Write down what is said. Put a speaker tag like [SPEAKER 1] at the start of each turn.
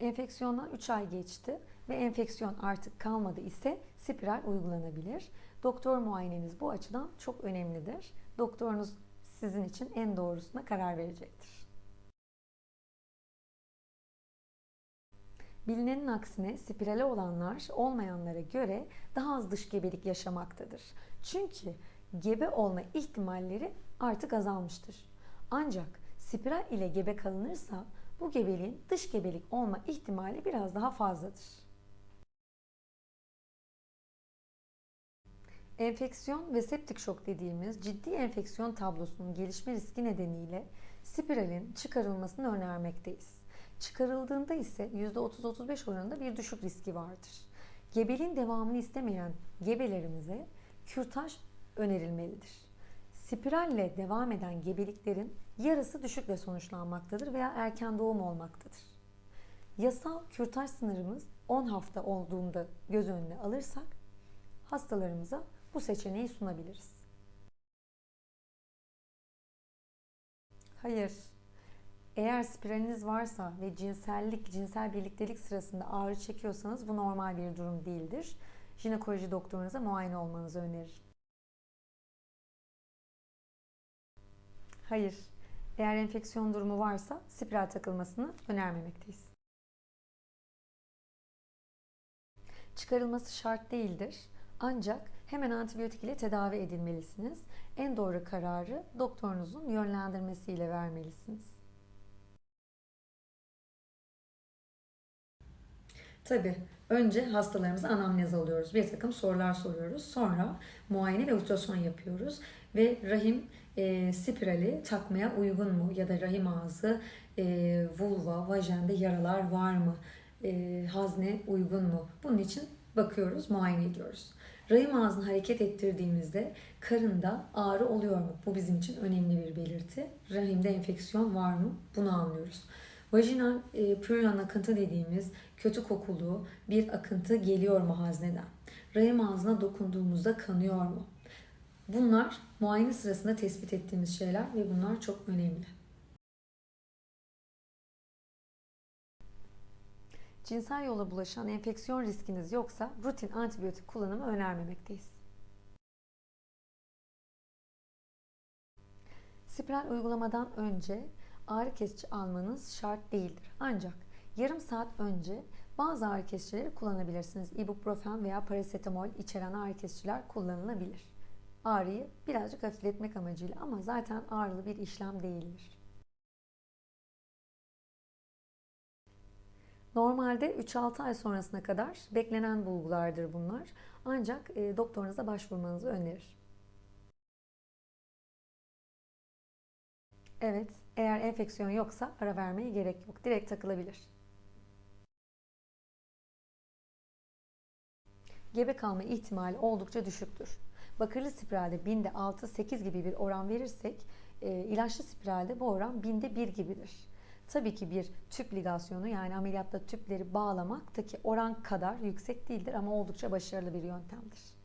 [SPEAKER 1] Enfeksiyondan 3 ay geçti ve enfeksiyon artık kalmadı ise spiral uygulanabilir. Doktor muayeneniz bu açıdan çok önemlidir. Doktorunuz sizin için en doğrusuna karar verecektir. Bilinenin aksine spirale olanlar olmayanlara göre daha az dış gebelik yaşamaktadır. Çünkü gebe olma ihtimalleri artık azalmıştır. Ancak spiral ile gebe kalınırsa bu gebeliğin dış gebelik olma ihtimali biraz daha fazladır. Enfeksiyon ve septik şok dediğimiz ciddi enfeksiyon tablosunun gelişme riski nedeniyle spiralin çıkarılmasını önermekteyiz. Çıkarıldığında ise %30-35 oranında bir düşük riski vardır. Gebeliğin devamını istemeyen gebelerimize kürtaj önerilmelidir. Spiralle devam eden gebeliklerin yarısı düşükle sonuçlanmaktadır veya erken doğum olmaktadır. Yasal kürtaj sınırımız 10 hafta olduğunda göz önüne alırsak hastalarımıza bu seçeneği sunabiliriz. Hayır. Eğer spiraliniz varsa ve cinsellik, cinsel birliktelik sırasında ağrı çekiyorsanız bu normal bir durum değildir. Jinekoloji doktorunuza muayene olmanızı öneririm. Hayır. Eğer enfeksiyon durumu varsa spiral takılmasını önermemekteyiz. Çıkarılması şart değildir. Ancak hemen antibiyotik ile tedavi edilmelisiniz. En doğru kararı doktorunuzun yönlendirmesiyle vermelisiniz. Tabi önce hastalarımıza anamnez alıyoruz. Bir takım sorular soruyoruz. Sonra muayene ve ultrason yapıyoruz. Ve rahim e, spirali takmaya uygun mu? Ya da rahim ağzı, e, vulva, vajende yaralar var mı? E, hazne uygun mu? Bunun için bakıyoruz, muayene ediyoruz. Rahim ağzını hareket ettirdiğimizde karında ağrı oluyor mu? Bu bizim için önemli bir belirti. Rahimde enfeksiyon var mı? Bunu anlıyoruz. Vajinal e, pürülan akıntı dediğimiz kötü kokulu bir akıntı geliyor mu hazneden? Rahim ağzına dokunduğumuzda kanıyor mu? Bunlar muayene sırasında tespit ettiğimiz şeyler ve bunlar çok önemli. Cinsel yola bulaşan enfeksiyon riskiniz yoksa rutin antibiyotik kullanımı önermemekteyiz. Spiral uygulamadan önce ağrı kesici almanız şart değildir. Ancak yarım saat önce bazı ağrı kesicileri kullanabilirsiniz. Ibuprofen veya parasetamol içeren ağrı kesiciler kullanılabilir. Ağrıyı birazcık hafifletmek amacıyla ama zaten ağrılı bir işlem değildir. Normalde 3-6 ay sonrasına kadar beklenen bulgulardır bunlar. Ancak e, doktorunuza başvurmanızı önerir. Evet, eğer enfeksiyon yoksa ara vermeye gerek yok. Direkt takılabilir. Gebe kalma ihtimali oldukça düşüktür. Bakırlı spiralde binde 6-8 gibi bir oran verirsek, e, ilaçlı spiralde bu oran binde 1 gibidir. Tabii ki bir tüp ligasyonu yani ameliyatta tüpleri bağlamak da ki oran kadar yüksek değildir ama oldukça başarılı bir yöntemdir.